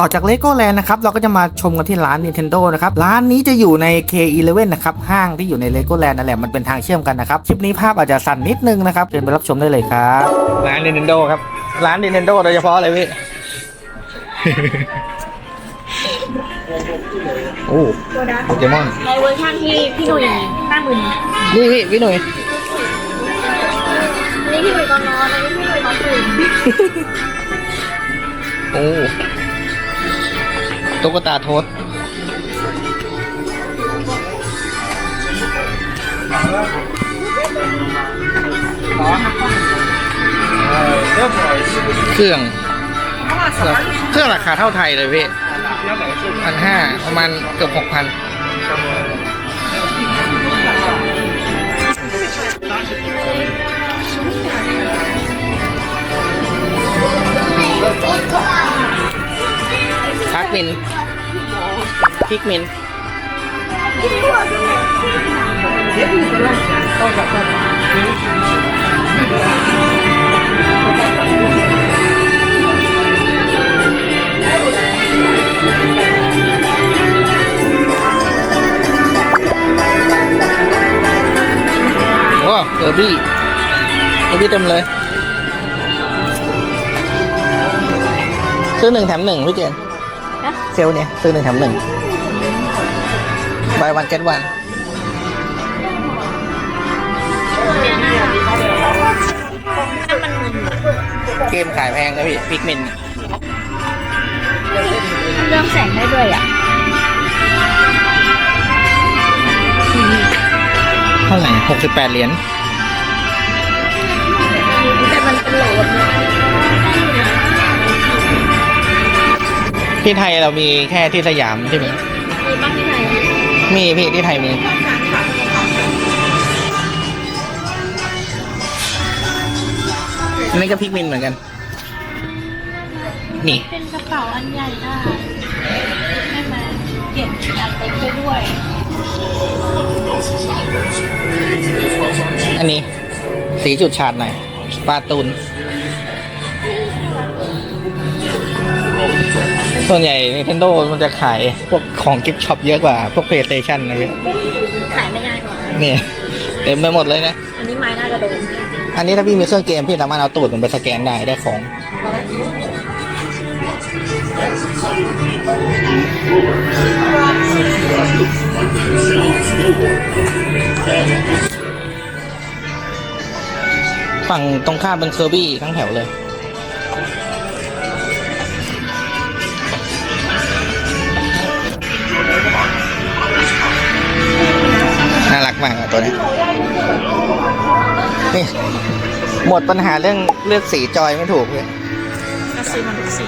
ต่อจาก Lego Land นะครับเราก็จะมาชมกันที่ร้าน Nintendo นะครับร้านนี้จะอยู่ใน K11 นะครับห้างที่อยู่ใน Lego Land นั่นแหละมันเป็นทางเชื่อมกันนะครับคลิปนี้ภาพอาจจะสั่นนิดนึงนะครับเชิญไปรับชมได้เลยครับร้าน Nintendo ครับร้าน Nintendo โดยเฉพาะเลยพี่ โอ้โปเกมอนในเวอร์ชันที่พี่หนุ่ยหน้ามึนนี่พี่พี่หนุ่ยนี่พี่หนุ่ยตอนนอนอันนี้พี่หนุ่ยตอนตื่นโอ้ ตุ๊กตาทศเครื่อง เครื่องราคาเท่าไทยเลยพี่พันห้าประมาณเกือบหกพัน มินพิกมินว้าเออร์บี้เออร์บี้เต็มเลยซื้อหนึ่งแถมหนึ่งพี่เจน เซลลเนี่ยซื้อหนึ่งแถมหนึ่งบายวันเก็ตวันมันมึนเกมขายแพงนะพี่พิกมินเรื่องแสงได้ด้วยอะเท่าไหร่หกสิบแปดเหรียญ ที่ไทยเรามีแค่ที่สยามใช่ไหมมีบ้างที่ไหนมีพี่ที่ไทยมี อันนี้ก็พิกมินเหมือนกัน นี่ เป็นกระเป๋าอันใหญ่ได้ใช่ไหมเก็บอันเล็กไปด้วย อันนี้ สีจุดฉาดหน่อยปลาตูน ส่วนใหญ่ Nintendo มันจะขายพวกของกิฟต์ช็อปเยอะกว่า พวก PlayStation นะพี่ขายไม่ง่ายกว่า นี่เต็มไปหมดเลยนะ อันนี้ไม้น่าจะโดนอันนี้ถ้าพี่มีเครื่องเกมพี่สามารถเอาตูดมันไปสแกนได้ได้ของ ฝั่งตรงข้ามเป็นเคอร์บี้ทั้งแถวเลย มากตัวนี้นี่หมดปัญหาเรื่องเลือกสีจอยไม่ถูกเลยก็ซื้อมาทุกสี